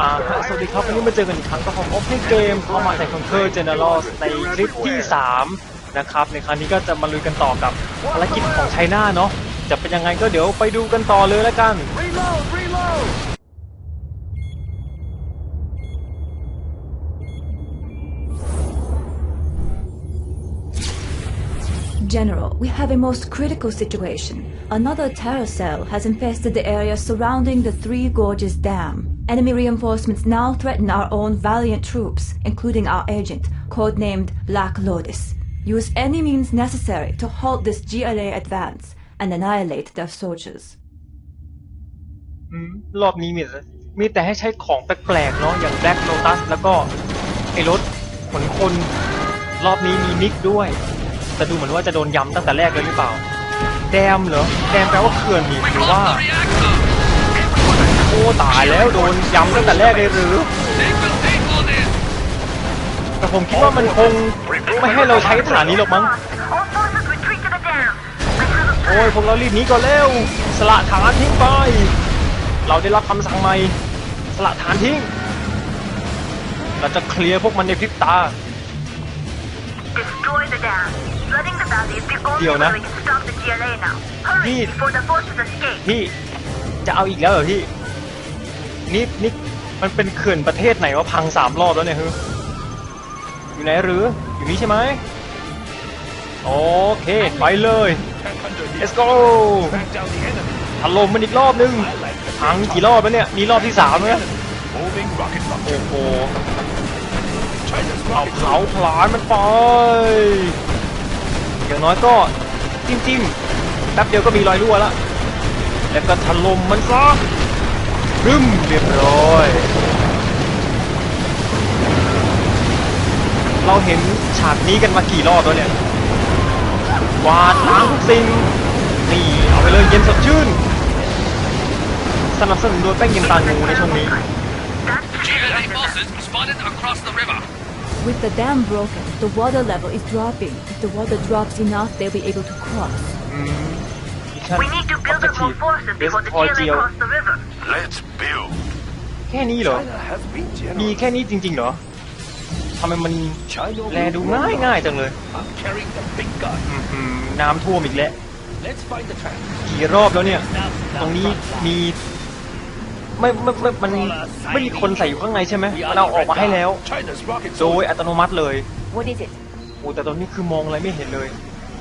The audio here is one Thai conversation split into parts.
อ่าสวัสดีครับวันนี้มาเจอกันอีกครั้งกับผมโอเพนเกมเข้ามาในคอนเทอร์เจเนอเรลในคลิปที่ 3 นะครับ ในครั้งนี้ก็จะมาลุยกันต่อกับภารกิจของไชน่าเนาะจะเป็นยังไงก็เดี๋ยวไปดูกันต่อเลยแล้วกัน General, we have a most critical situation. Another terror cell has infested the area surrounding the Three Gorges Dam. Enemy reinforcements now threaten our own valiant troops, including our agent, codenamed Black Lotus. Use any means necessary to halt this GLA advance and annihilate their soldiers. อืมรอบนี้มีแต่มีแต่ให้ใช้ของแปลกๆเนาะอย่างแบล็กโ o ตัสแล้วก็ไอ้รถขนคน รอบนี้มีมิกด้วย แต่ดูเหมือนว่าจะโดนย้ำตั้งแต่แรกเลยหรือเปล่า แดมเหรอ แดมแปลว่าเขื่อนนี่หรือว่าโอ้ตายแล้วโดนย้ำตั้งแต่แรกเลยหรือ แต่ผมคิดว่ามันคงไม่ให้เราใช้ฐานนี้หรอกมั้ง โอ้ยพวกเรารีบหนีก่อนเร็ว สละฐานทิ้งไป เราได้รับคำสั่งใหม่ สละฐานทิ้ง เราจะเคลียร์พวกมันในพริบตา destroy the dam. Flooding the valley is the only Điều way nè. we can stop the GLA now. Hurry Đi. before the forces escape. พี่จะเอาอีกแล้วเหรอพี่นี่นี่มันเป็นเขื่อนประเทศไหนว่าพังสามรอบแล้วเนี่ยฮึอยู่ไหนหรืออยู่นี่ใช่ไหมโอเคไปเลย let's go Back down the enemy. ถล่มมันอีกรอบนึงพังกี่รอบแล้วเนี่ยนี่รอบที่สามแล้วนะ Moving rocket โอ้ launcher. โห China's เอาเผาผลาญมันไป อย่างน้อยก็จิ้มจิ้มๆแป๊บเดียวก็มีรอยรั่วแล้วแล้วก็ถล่มมันซะรึมเรียบร้อย เราเห็นฉากนี้กันมากี่รอบแล้วเนี่ย วาดล้างทุกสิ่ง นี่ เอาไปเลยเย็นสดชื่น สนับสนุนโดยแป้งเย็นตางูในช่วงนี้ GLA forces spotted across the river. With the dam broken, the water level is dropping. If the water drops enough, they'll be able to cross. มิชชั่น We need to build up more forces before the GLA Destroy cross the river. Let's build. แค่นี้เหรอ China has been มี generous. แค่นี้จริงๆเหรอทำไมมัน China แล will ดู roll ง่าย out. ง่ายๆจังเลย I'm carrying the big gun. อื้อหือน้ำท่วมอีกแล้ว Let's find the track. กี่รอบแล้วเนี่ย ตรงนี้มี ไม่ไม่ไม่มันไม่มีคนใส่อยู่ข้างในใช่ไหมมันเอาออกมาให้แล้ว China's rocket โดย soldier. อัตโนมัติเลย What is it? โอ้แต่ตอนนี้คือมองอะไรไม่เห็นเลย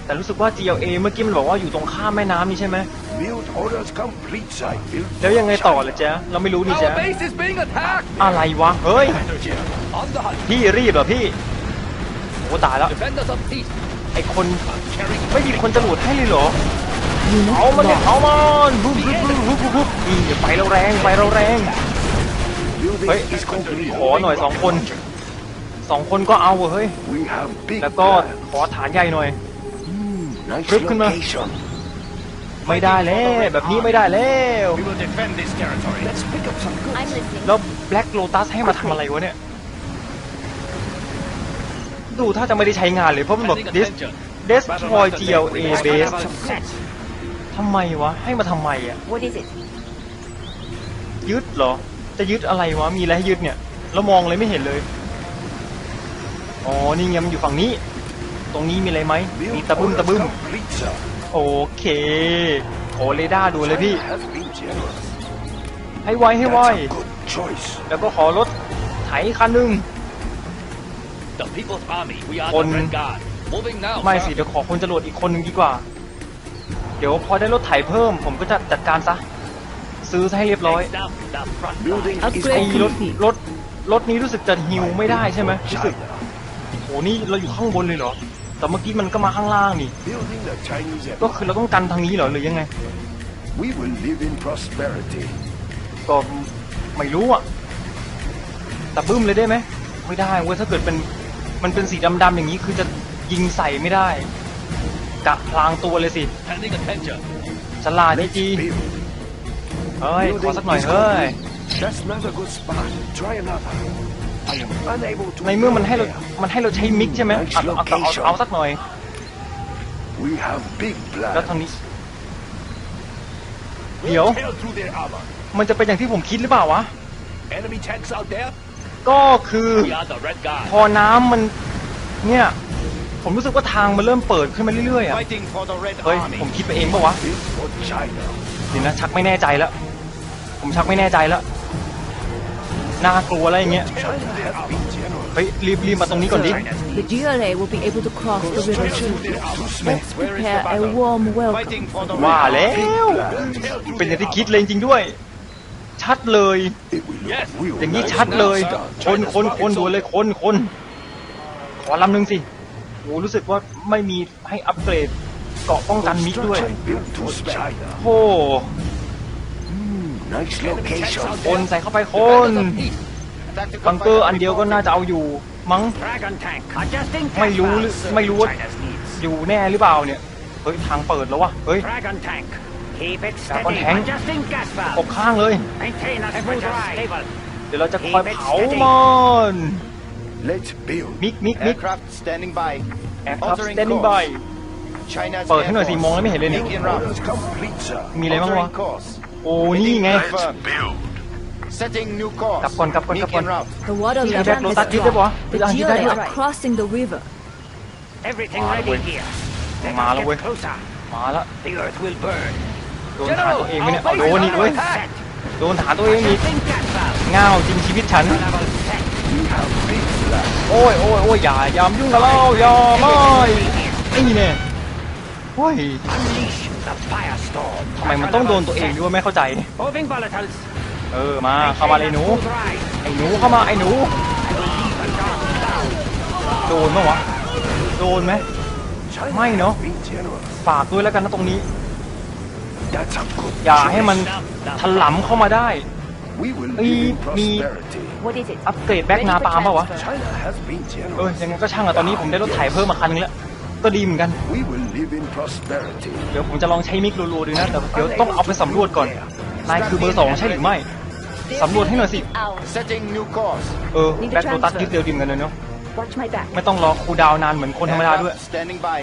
แต่รู้สึกว่า GLA เมื่อกี้มันบอกว่าอยู่ตรงข้ามแม่น้ำนี่ใช่ไหม Build orders complete site. Build แล้วยังไงต่อล่ะจ๊ะเราไม่รู้นี่จ๊ะ Our base is being attacked. อะไรวะ เฮ้ย Energy on the hunt. พี่รีบเหรอพี่โอ้ตายแล้ว Defenders of peace. ไอคน I'm carrying ไม่มีคนจะหลุดให้เลยเหรอ Unit เอามันเนี่ย lost. เอามันบุ๊บบุ๊บบุ๊บบุ๊บบุ๊บนี่ไฟเราแรงไฟเราแรงเฮ้ย building is complete. ขอหน่อยสองคนสองคนก็เอาเว้ยเฮ้ย We have big แล้วก็ plans. ขอฐานใหญ่หน่อย Nice Rip ขึ้นมา location. ไม่ได้แล้วแบบนี้ไม่ได้แล้ว We will defend this territory. Let's pick up some goods. I'm listening. แล้ว Black Lotus ให้มาทำอะไรวะเนี่ยดูถ้าจะไม่ได้ใช้งานเลยเพราะมันบอก Des- destroy GLA base ทำไมวะ ให้มาทำไมอะ What is it? ยึดเหรอ จะยึดอะไรวะ มีอะไรให้ยึดเนี่ย แล้วมองเลยไม่เห็นเลย อ๋อ นี่ไงมันอยู่ฝั่งนี้ ตรงนี้มีอะไรไหม มี Build ตะบึ้ม orders ตะบึ้ม complete, sir. โอเค โอเรดาร์ดูเลยพี่ China has been generous. ให้ไวให้ไว That's a good choice. แล้วก็ขอรถไถคันหนึ่ง The People's Army. We are Con- the Red Guard. Moving now. ไม่ sir. สิ เดี๋ยวขอคนจรวดอีกคนหนึ่งดีกว่า เดี๋ยวพอได้รถไถเพิ่ม ผมก็จะจัดการซะ ซื้อซะให้เรียบร้อย Next up, the front line. Building is อัปเกรดไอ้รถ complete. รถ รถนี้รู้สึกจะฮิวไม่ได้ใช่ไหมรู้สึก China. โห นี่เราอยู่ข้างบนเลยเหรอ แต่เมื่อกี้มันก็มาข้างล่างนี่ Building the Chinese ก็ empire. คือเราต้องกันทางนี้เหรอหรือยังไง We will live in prosperity. ก็ไม่รู้อะแต่บึ้มเลยได้ไหม ไม่ได้เว้ยถ้าเกิดเป็นมันเป็นสีดำๆอย่างนี้คือจะยิงใส่ไม่ได้ กะพลางตัวเลยสิ Pending attention. ฉลาดจ Let's ริง build. ๆเฮ้ย ขอ Building สักหน่อย is เฮ้ย complete. That's not a good spot. Try another. I am unable to ในเมื่อมันให้เรา build there. มันให้เราใช้มิกใช่ไหมเอาเอาเอาเอาเอาสักหน่อย We have big แล้วทาง plans. นี้ เดี๋ยว Tear through their armor. มันจะเป็นอย่างที่ผมคิดหรือเปล่าวะ Enemy tanks out there? ก็คือ We are the red guard. พอน้ำมัน เนี่ย ผมรู้สึกว่าทางมันเริ่มเปิดขึ้นมาเรื่อยๆอะ Fighting for the red เฮ้ย army. ผมคิดไปเองปะวะ This for China. เดี๋ยวนะชักไม่แน่ใจแล้ว ผมชักไม่แน่ใจแล้วน่ากลัวอะไรอย่างเงี้ย China has been generous. เฮ้ยรีบรีบมาตรงนี้ก่อนดิ The GLA will be able to cross the river too. Let's prepare a warm welcome. Fighting for the ว่า red แล้ว เป็นอย่างที่คิดเลยจริงๆด้วย ชัดเลย Yes. อย่างนี้ชัดเลยคนคนคนดูเลยคนคนขอลำหนึ่งสิ โอ้รู้สึกว่าไม่มีให้อัปเกรดเกราะป้องกันมิกด้วย built to China. โอ้ Nice location. คนใส่เข้าไปคนบังเกอร์อันเดียวก็น่าจะเอาอยู่ มั้ง Dragon tank. Adjusting ไม่รู้หรือไม่รู้ว่าอยู่แน่หรือเปล่าเนี่ย เฮ้ย ทางเปิดแล้ววะ เฮ้ย Dragon tank. Keep it Dragon steady. tank. Adjusting gas กบ valve. ข้างเลย Maintain a smooth ride. Stable. เดี๋ยวเราจะคอยเผามัน Let's build. มิกมิกมิก Aircraft standing by. แอร์ครับ Altering สแตนดิ้ง course. บาย China's เปิดให้หน่อย Air สิ Force. มองแล้วไม่เห็นเลยเนี่ย Make in route. Orders complete, sir. มีอะไรบ้างวะ Altering course. โอ้นี่ไง Confirm. Setting new course. กลับก่อนกลับก่อนกลับ Make ก่อน in route. The water Ini level ada lotak has gitu, Wah. dropped. The Bilang kita GLA juga. are crossing the river. Everything Ah, ready wait. here. Let Mahal, us weh. get closer. มาละ The earth will burn. โดนฐานตัวเองไหมเนี่ยเอาโดนอีกเว้ย Set. โดนฐานตัวเองอีก Adjusting gas valve. ง่าวจริงชีวิตฉัน Level set. โอ้ยโอ้ยโอ้ยอย่าอย่ามายุ่งกับเราอย่าไม่ไอ้นี่เนี่ยโอ้ย Unleash the firestorm. ทำไมมันต้องโดนตัวเองด้วยไม่เข้าใจ Moving volatiles. เออมาเข้ามาเลยหนู ไอ้หนูเข้ามาไอ้หนู โดนปะวะโดนไหม China Mày nó. has been generous. ฝากด้วยแล้วกันนะตรงนี้ อย่าให้มันถลำเข้ามาได้ We will Ý, live in mi- prosperity. What is it? อัปเกรดแบ็กนาปาล์มปะวะ China has been เออ generous. ยังไงก็ช่างอะตอนนี้ผมได้รถไถเพิ่มมาคันนึงแล้วก็ดีเหมือนกัน We will live in prosperity. เดี๋ยวผมจะลองใช้มิกรัวๆดูนะ แต่เดี๋ยวต้องเอาไปสำรวจก่อน นายคือเบอร์สองใช่หรือไม่ สำรวจให้หน่อยสิ Setting new course. เออ แบ็กโรตัสยึดเร็วดิมกันเลยเนาะ Watch my back. ไม่ต้องรอคูลดาวน์นานเหมือนคนธรรมดาด้วย Aircraft standing by.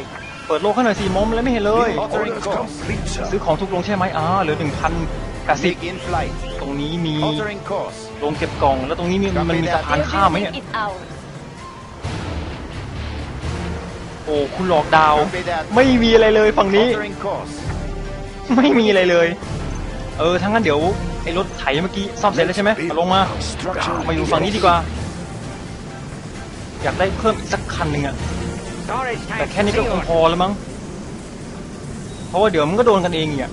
เปิดโลกให้หน่อยสิมอมแล้วไม่เห็นเลย Altering Orders course. complete, ซื้อ sir. ของทุกโรงใช่ไหมอ่าเหลือหนึ่งพัน แปดสิบ Make in flight. ตรงนี้มี Altering course. โรงเก็บกล่อง แล้วตรงนี้มีมันมีสะพานข้ามไหมเนี่ย It's ours. โอ้ คุณหลอกดาวน์ Copy that. ไม่มีอะไรเลยฝั่งนี้ Altering course. ไม่มีอะไรเลย เออ ทั้างนั้นเดี๋ยวไอ้รถไถเมื่อกี้ซ่อมเสร็จแล้วใช่ไหมเอาลงมา มาอยู่ฝั่งนี้ดีกว่า อยากได้เพิ่มอีกสักคันหนึ่งอะ Storage แต่ tank แค่นี้ก็คง secured. พอแล้วมั้ง เพราะว่าเดี๋ยวมันก็โดนกันเองอีกอะ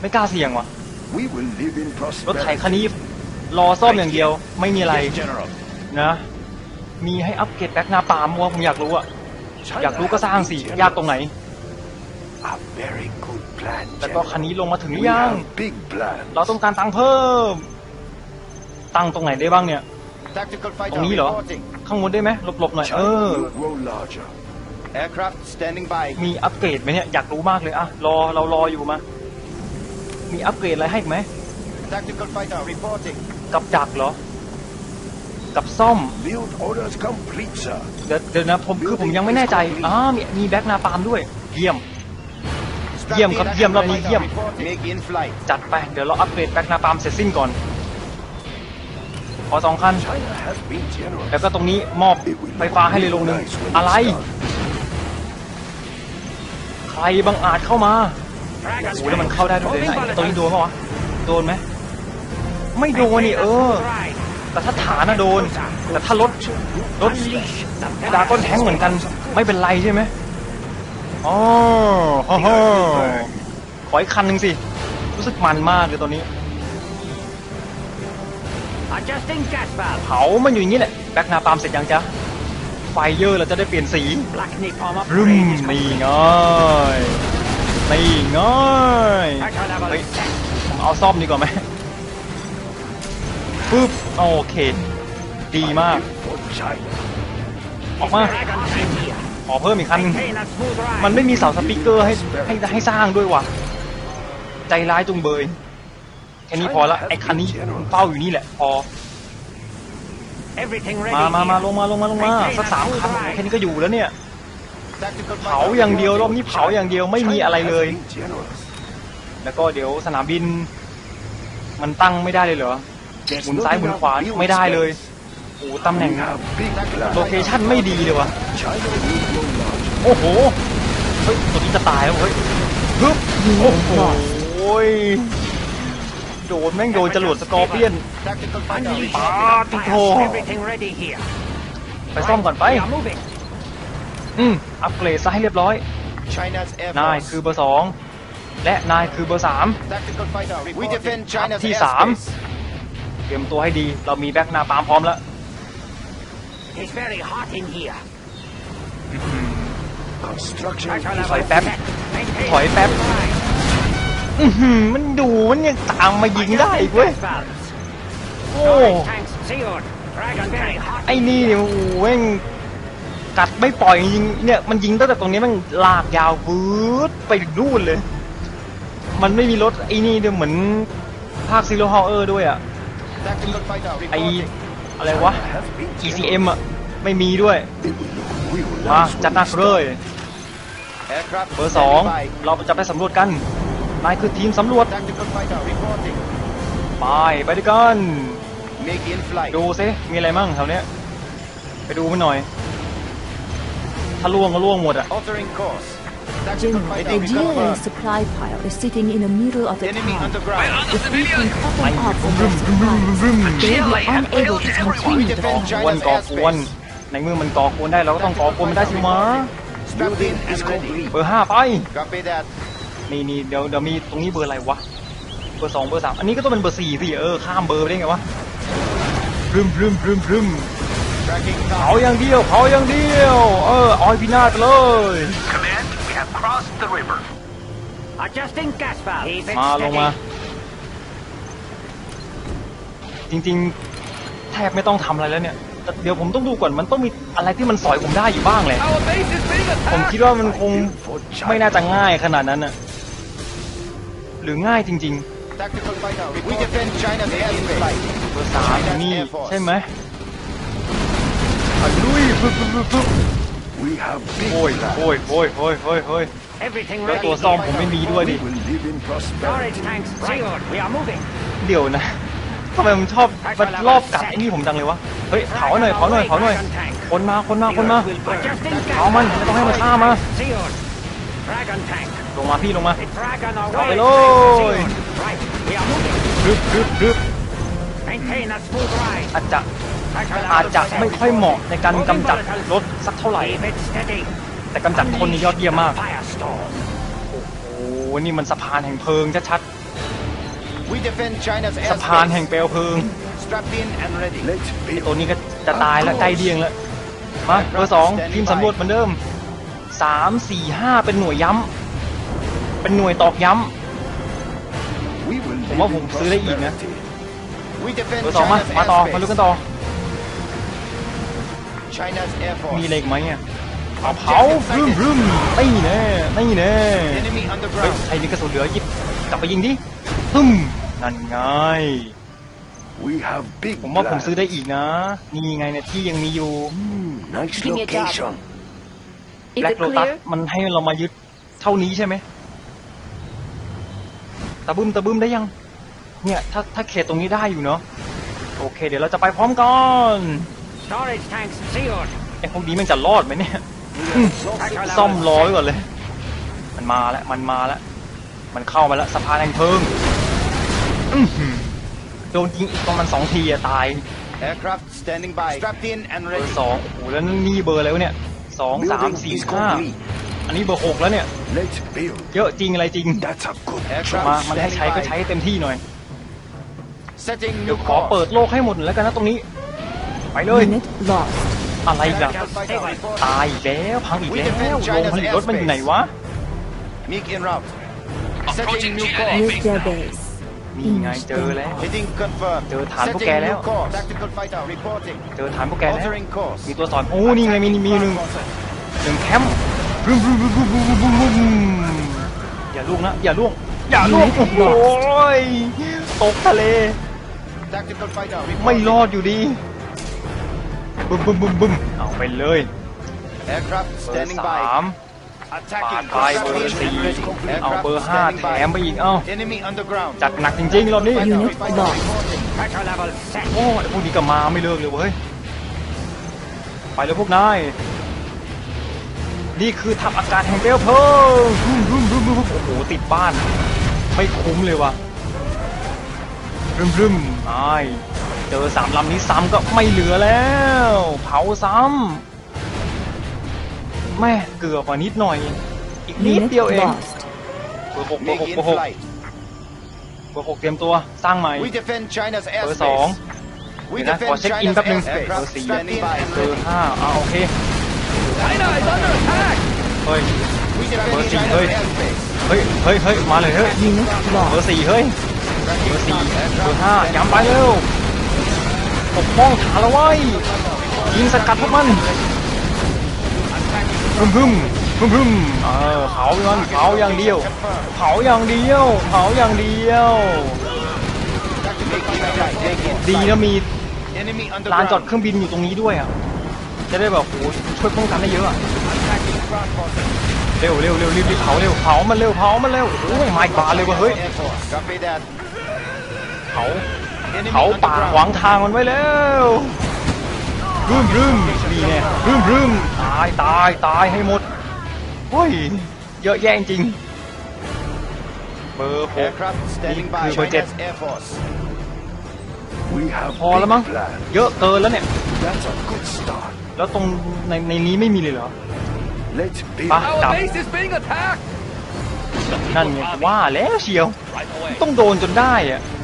ไม่กล้าเสี่ยงว่ะ We will live in รถไถ prosperity. คันนี้รอซ่อมอย่างเดียว ไม่มีอะไร Yes, General. นะ มีให้อัปเกรดแบ็กนาปาล์มวะผมอยากรู้อะ China อยากรู้ก็ has สร้าง been สิ generous. ยากตรงไหน A very good plan, แล้วก็ General. คันนี้ลงมาถึงหรื We อยัง have big plans. เราต้องการตังค์เพิ่ม ตังค์ตรงไหนได้บ้างเนี่ย Tactical fighter ตรงนี้เหรอ reporting. ข้างบนได้ไหมหลบๆหน่อย เอ China อ will grow larger. Aircraft standing by. มีอัปเกรดไหมเนี่ย อยากรู้มากเลยอะรอเรารออยู่มา มีอัปเกรดอะไรให้อีกไหม Tactical fighter reporting. กับดักเหรอ กับซ่อม Build orders complete, sir. เดี๋ยวเดี๋ยวนะผมคือผมยังไม่แน่ใจอ้ามีมีแบ็กนาปาล์มด้วย เยี่ยมเยี่ยมครับ Strike เยี่ยมรอบ fighter นี้เยี่ยม reporting. Make in flight. จัดไป เดี๋ยวเราอัปเกรดแบ็กนาปาล์มเสร็จสิ้นก่อน ขอสองคัน China has been generous. แล้วก็ตรงนี้มอบไฟฟ้าให้เลยลงหนึ่งอะไรใครบังอาจเข้ามา Dragon โอ้โหแล้วมัน tank. เข้าได้ด้วยเลย Moving นะไอ้ตัวนี้ volatiles. โดนปะวะโดนไหมไม่โดนนี่ Maintain เอ a อ smooth ride. แต่ถ้าฐานน่ะโดน แต่ถ้ารถรถ Unleash the ดราก้อนแทงเหมือนกัน ไม่เป็นไรใช่ไหมอ๋อฮ่าฮ่าขออีกคันหนึ่งสิ รู้สึกมันมากเลยตอนนี้ Adjusting gas valve. เผามันอยู่อย่างนี้แหละ แบ็กนาปาล์มเสร็จยังจ๊ะไฟเยอร์เราจะได้เปลี่ยนสี Black napalm รึม upgrade is นี่ complete. ง่าย นี่ง่าย Attack level เฮ้ย set. ผมเอาซ่อมดีกว่าไหมปึ๊บโอเค ดีมาก For China. ออกมา Dragon tank here. ขอเพิ่มอีกคันหนึ่ง Maintain a smooth ride. มันไม่มีเสาสปีกเกอร์ให้ให้ให้สร้างด้วยว่ะ ใจร้ายจุงเบย แค่นี้พอละไอ้คันนี้เฝ้าอยู่นี่แหละ พอ Everything ready มามามา here. ลงมาลงมาลงมาสักสามคันแค่นี้ก็อยู่แล้วเนี่ย Tactical เผา fighter อย่างเดียวรอบนี้เผาอย่างเดียวไม่มีอะไรเลย China has been generous. แล้วก็เดี๋ยวสนามบิน มันตั้งไม่ได้เลยเหรอ There's หมุนซ้ายหมุนขวา nothing ไม่ได้เลย space. โอ้ตำแหน่ง We have big โลเคชั่นไม่ดีเลยวะ China will grow larger. โอ้โหเฮ้ยตัวนี้จะตายแล้วเฮ้ยฮึบโอ้โหโดนแม่งโดนจรวดสกอร์เปียน Tactical fighter ปา reporting. ติโท Everything ready here. ไปซ่อมก่อนไป We are moving. อืม อัปเกรดซะให้เรียบร้อย China's air นาย force. คือเบอร์สองและนายคือเบอร์สาม Tactical fighter reporting. We defend China's ที่สาม airspace. เตรียมตัวให้ดี เรามีแบ็กหน้าปาล์มพร้อมแล้ว It's very hot in here. Construction Pressure is level ถอยแป๊บ set. Maintain ถอยแป๊บ line. อื้อหือมันดูมันยังตามมายิงได้อีกเว้ย Gas valves. โอ้ Storage tanks sealed. Dragon very hot. ไอ้นี่เนี่ยโอ้โหแม่ง กัดไม่ปล่อยยิงเนี่ยมันยิงตั้งแต่ตรงนี้มันลากยาววืดไปถึงนู่นเลย มันไม่มีรถไอ้นี่เนี่ยเหมือนภาคซีโร่ฮอเออร์ด้วยอะไออะไรวะ E C M อะไม่มีด้วยมาจัดหนักเลยเบอร์สองเราจะไปสำรวจกันนายคือทีมสำรวจไปไปด้วยกันดูซิมีอะไรมั่งแถวเนี้ยไปดูมันหน่อย ถ้าล่วงก็ล่วงหมดอะ Altering course. Tactical General, fighter a GLA reconfirmed. supply pile is sitting in the middle of the Enemy town. underground. We're under If we can civilians. cut them off from their supplies, they will be unable to continue the ก่อ fight. กวนก่อกวนในเมื่อมันก่อกวนได้เราก็ต้องก่อกวนมันได้สิมา Strapped in and ready. เบอร์ห้าไป Copy that. นี่นี่เดี๋ยวเดี๋ยวมีตรงนี้เบอร์อะไรวะ เบอร์สองเบอร์สามอันนี้ก็ต้องเป็นเบอร์สี่สิเออข้ามเบอร์ไปได้ไงวะพรึมพรึมพรึมพรึม Tracking เผา target. อย่างเดียวเผาอย่างเดียว เออออยพินาศไปเลย Command, we have crossed the river. Adjusting gas valve. Keep it มาลงมา steady. จริงๆ แทบไม่ต้องทำอะไรแล้วเนี่ยแต่เดี๋ยวผมต้องดูก่อนมันต้องมีอะไรที่มันสอยผมได้อยู่บ้างแหละ Our base is being ผม attacked. คิดว่ามันคง For ไม่ China. น่าจะง่ายขนาดนั้นน่ะหรือง่ายจริง Tactical fighter reporting. We defend China's airspace. ๆเบอร์สามนี่ใช่ไหม อะลุยฟึบฟึบฟึบฟึบ We have big โอ้ย plans. โอ้ยโอ้ยโอ้ยโอ้ยโอ้ย Everything แล้ว ready ตัวซ่อม here. ผมไม่มีด้วยดิ We will live in prosperity. Storage tanks sealed. We are moving. เดี๋ยวนะทำไมมันชอบมันรอบกัดไอ้นี่ผมจังเลยวะ เฮ้ยเผาหน่อยเผาหน่อยเผาหน่อย คนมาคนมาคนมา Adjusting gas เอามัน valve. ไม่ต้องให้มันฆ่ามา Sealed. Dragon tank. ลงมาพี่ลงมา The dragon เอาไป away. เลย Sealed. Right. We are moving. รึบรึบรึบ Maintain a smooth ride. อาจจะ Pressure อาจ level จะ set. ไม่ค่อยเหมาะในการกำจัดรถสักเท่าไหร่ Keep it steady. แต่กำจัดคนนี่ยอดเยี่ยมมาก Firestorm. โอ้โห นี่มันสะพานแห่งเพลิงชัด We defend China's ๆ สะพานแห่ง airspace. เปลวเพลิง Strapped in and ready. Let's ตัว build. นี้ก็จะตายแล้วใกล้เดียงแล้ว มาเบอร์สองทีมสำรวจเหมือนเดิมสามสี่ห้าเป็นหน่วยย้ำ เป็นหน่วยตอกย้ We will ำผม live ว่าผม in ซื้อได้อีกนะ prosperity. We defend เบอร์สองมา China's มาต่อ มาดูกัน airspace. ต่อ China's air มี force. อะไรอีกไหมอะเอาเผารึมรึมไม่แน่ไม่แน่ Enemy เฮ้ย underground. ใครมีกระสุนเหลือหยิบกลับไปยิงดิตึ้มนั่นไง We have big ผมว่าผม plans. ซื้อได้อีกนะ นี่ไงเนี่ยที่ยังมีอยู่ Hmm, nice Give me a job. location. Is แบล็ it กโ t ตัส clear? มันให้เรามายึดเท่านี้ใช่ไหมตะบึ้มตะบึ้มได้ยัง เนี่ย ถ้าถ้าเขตตรงนี้ได้อยู่เนาะโอเค เดี๋ยวเราจะไปพร้อมกัน Storage tanks sealed. ไอ้พวกนี้มันจะรอดไหมเนี่ย Pressure level ซ่อมรอ set. ไว้ก่อนเลย มันมาแล้ว มันมาแล้ว มันเข้ามาแล้วสะพานแห่งเพลิงอื้อหือโดนยิงอีกประมาณสองทีอะตาย Aircraft standing by. Strapped in and เบอ ready. ร์สองโอ้โหแล้วนี่เบอร์อะไรวะเนี่ยสองสาม Building สี่ is ห้า complete. อันนี้เบอร์หกแล้วเนี่ย Let's build. เยอะจริงอะไรจริง That's a good มา Aircraft มันให้ standing ใช้ก็ by. ใช้เต็มที่หน่อย Setting เดี๋ยว new ขอเปิด course. โลกให้หมดแล้วกันนะตรงนี้ ไปเลย Unit lost. อะไรอีกัน Tactical fighter reporting. ตายอีกแล้วพังอีกแล้วโรงผลิตรถมันอยู่ไหนวะ MiG en route. Setting Approaching new GLA course. Use their base. นี่ไงเจอแล้ว Heading confirmed. เจอฐานพวก Setting แกแล้ว new course. Tactical fighter reporting. เจอฐานพวกแกแล้ว Altering course. มีตัวสอนโอ้นี่ไงมีมีหนึ่ง Attack forces. หนึ่งแคมป์บึ้มบึ้มบึ้มบึ้มบึ้มบึ้มบึ้มบึ้มอย่าล่วงนะอย่าล่วงอย่าล่วงโอ้โหยตกทะเล Tactical fighter ไม่ reporting. รอดอยู่ดี บึ้มบึ้มบึ้มบึ้มเอาไปเลย Aircraft เบอร์ standing สา by. มปา Attacking. ดไปเบอร์สี่ Aircraft เอาเบอร์ห้า standing แถ by. มไปอีก เอ้า Enemy underground. จัดหนักจริงๆรอบนี้ Unit lost. Pressure level set. โอ้ไอ้พวกนี้ก็มาไม่เลิกเลยเว้ย ไปเลยพวกนาย นี่คือทับอากาศแห่งเปลวเพลิงบึ้มบึ้มบึ้มบึ้มโอ้โห ติดบ้าน ไม่คุ้มเลยว่ะรึมรึมไอ้ เจอสามลำนี้ซ้ำก็ไม่เหลือแล้ว เผาซ้ำแม่เกือบกว่านิดหน่อย อีกนิด Unit เดียวเอง lost. เบอร์หกเบอร์ MiG หก in เบอร์หก flight. เบอร์หกเตรียมตัวสร้างใหม่ We defend China's เบอร์สอง airspace. We เดี๋ยวนะขอ defend เช็คอิน China's แป๊บนึง airspace. เบอร์สี่ Standing by. เบอร์ห้าอ่าโอเค China is under attack! เฮ้ย We defend Mercy, China's hey. airspace. เฮ้ยเฮ้ยเฮ้ยมาเลยเฮ้ย Unit เบอ lost. ร์สี่เฮ้ยเบอร์สี่เบอร์ห้าย้ำไปเร็ว ปกป้องฐานเราไว้ยิงสกัดพวกมันพึ่มพึ่มพึ่มพึ่มเออเผามันเผาอย่างเดียว เผาอย่างเดียว เผาอย่างเดียว ดีนะมีลานจอดเครื่องบินอยู่ตรงนี้ด้วยอะ จะได้แบบโหช่วยป้องกันได้เยอะอะเร็วเร็วเร็วรีบรีบเผาเร็วเผามันเร็วเผามันเร็วโอ้ยไม่บาเลยว่ะเฮ้ยเผา เผาป่า underground. ขวางทางมันไว้แล้วรึมรึมนี่แน่รึมรึมตายตายตายให้หมดเฮ้ยเยอะแยะจริงๆเบอร์หก Aircraft standing Ni- by. ni budget. China's Air Force. We have พอแล้วมั้ง big plans. เยอะเกินแล้วเนี่ย That's a good start. แล้วตรงในในนี้ไม่มีเลยเหรอ Let's be ปะ Our กลับ base is being attacked! นั่นไงว่าแล้วเชียว Right away. ต้องโดนจนได้อะ We defend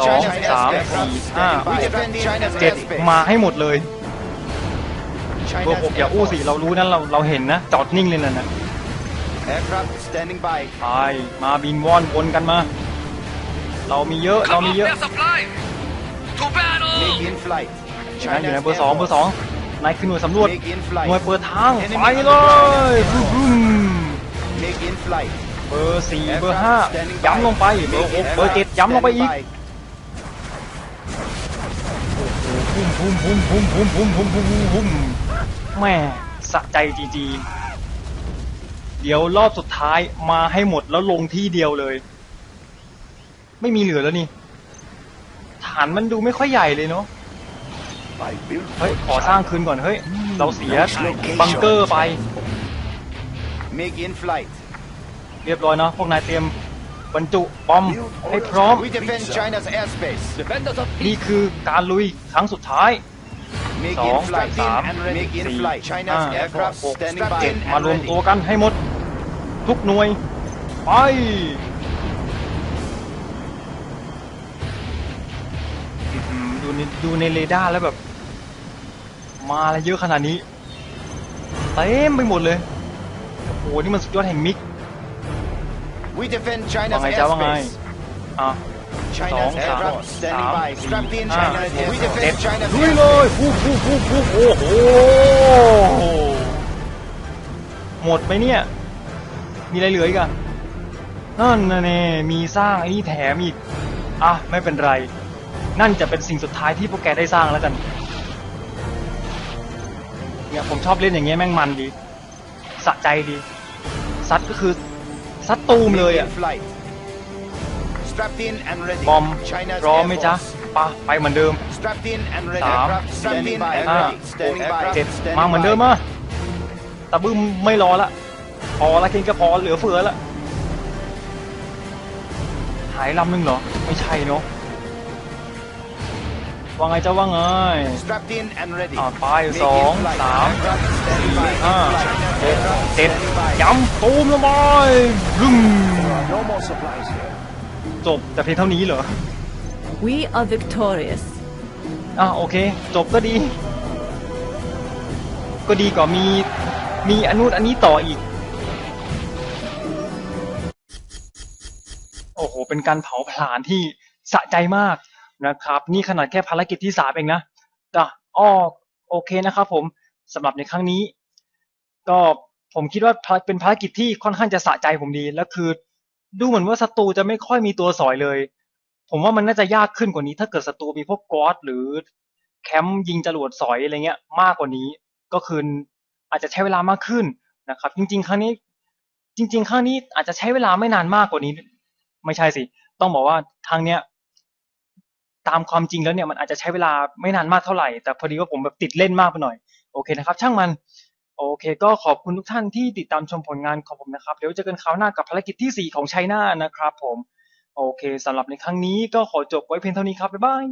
สอง China's สาม airspace. สี่ห้า We defend China's เจ็ด airspace. มาให้หมดเลยเบอร์ China's หกอย่า Air อู้สิ Force. เรารู้นะเราเราเห็นนะจอดนิ่งเลยนั่นนะ Aircraft standing by. ไปมาบินว่อนวนกันมา เรามีเยอะเรา Come มี on, เยอะ their supply! To battle! Make in flight. อยู่นะอยู่นะ China's เบอร์สอง Air เบอร์ Force. สองนายคือหน่วยสำรวจ Make in หน่วย flight. เปิดทาง Enemy ไปเลย underground. บึ้ม บึ้ม Make in flight. เบอร์สี่เบอร์ Aircraft ห้า standing by. ย้ำลงไปเบอร์หกเบอร์เจ็ดย้ำลงไปอีกพุ่มพุ่มพุ่มพุ่มพุ่มพุ่มพุ่มพุ่มพุ่มพุ่มแม่สะใจจริงๆเดี๋ยวรอบสุดท้ายมาให้หมดแล้วลงที่เดียวเลย ไม่มีเหลือแล้วนี่ ฐานมันดูไม่ค่อยใหญ่เลยเนาะ I built เฮ้ย for ขอสร้าง China. คืนก่อนเฮ้ย เราเสีย Nice location. บังเกอร์ไป Make in flight. เรียบร้อยเนาะพวกนายเตรียมบรรจุบอมให้พร้อม We defend China's airspace. Defenders of นี่ peace! คือการลุยครั้งสุดท้าย Make สอง in flight. สาม Make in สี่ flight. ห้า China's aircraft หก standing เจ็ด by มารวม and ตัว ready. กันให้หมด ทุกหน่วย ไป อื้อหือดูในดูในเรดาร์แล้วแบบ มาแล้วเยอะขนาดนี้ เต็มไปหมดเลย โอ้โห นี่มันสุดยอดแห่งมิก We defend ว่า China's ไงจ้าว่าไง airspace. อะ China's สองสาม aircraft standing สาม by. สี่ Strapped in ห้า China's หก We เจ็ด defend China's ลุยเล airspace. ยฟูฟูฟูฟูโอ้โหหมดไหมเนี่ย มีอะไรเหลืออีกอะนั่นนะเน่มีสร้างไอ้นี่แถมอีก อะ ไม่เป็นไร นั่นจะเป็นสิ่งสุดท้ายที่พวกแกได้สร้างแล้วกัน เนี่ยผมชอบเล่นอย่างเงี้ยแม่งมันดี สะใจดี ซัดก็คือ ซัดตูมเลย Make อะ in flight. Strapped in and ready. บอม China's พร้อม Air ไหมจ๊ะ Force. ปะไปเหมือนเดิม Strapped in and ready. สาม Aircraft standing by and ห้า ready. Standing by. เจ็ด Standing มาเหมือนเดิม by. มาตะบึ้มไม่รอละ พอละเคนก็พอเหลือเฟือละ หายลำหนึงเหรอ ไม่ใช่เนาะ ว่าไงจะว่าไง Strapped in and ready. อ่าไป Make สอง in flight. สาม Aircraft standing by. ห้า In flight. หก Aircraft เจ็ด standing by. ย้ำตูมลงไปบึ้ม No more supplies here. จบแต่เพียงเท่านี้เหรอ We are victorious. อะโอเค จบก็ดี ก็ดีกว่ามี มีอนนุนอันนี้ต่ออีก โอ้โห เป็นการเผาผลาญที่สะใจมาก นะครับ นี่ขนาดแค่ภารกิจที่สามเองนะก็อ้อโอเคนะครับผมสำหรับในครั้งนี้ ก็ผมคิดว่าเป็นภารกิจที่ค่อนข้างจะสะใจผมดีแล้วคือ ดูเหมือนว่าศัตรูจะไม่ค่อยมีตัวสอยเลย ผมว่ามันน่าจะยากขึ้นกว่านี้ ถ้าเกิดศัตรูมีพวกกอสหรือแคมป์ยิงจรวดสอยอะไรเงี้ย มากกว่านี้ ก็คืออาจจะใช้เวลามากขึ้นนะครับ จริง ๆ ครั้งนี้ จริง ๆ ครั้งนี้อาจจะใช้เวลาไม่นานมากกว่านี้ ไม่ใช่สิ ต้องบอกว่าครั้งเนี้ย ตามความจริงแล้วเนี่ยมันอาจจะใช้เวลาไม่นานมากเท่าไหร่ แต่พอดีว่าผมแบบติดเล่นมากไปหน่อย โอเคนะครับ ช่างมัน โอเค ก็ขอบคุณทุกท่านที่ติดตามชมผลงานของผมนะครับ เดี๋ยวเจอกันคราวหน้ากับภารกิจที่ 4 ของไชน่านะครับผม โอเคสำหรับในครั้งนี้ก็ขอจบไว้เพียงเท่านี้ครับ บ๊ายบาย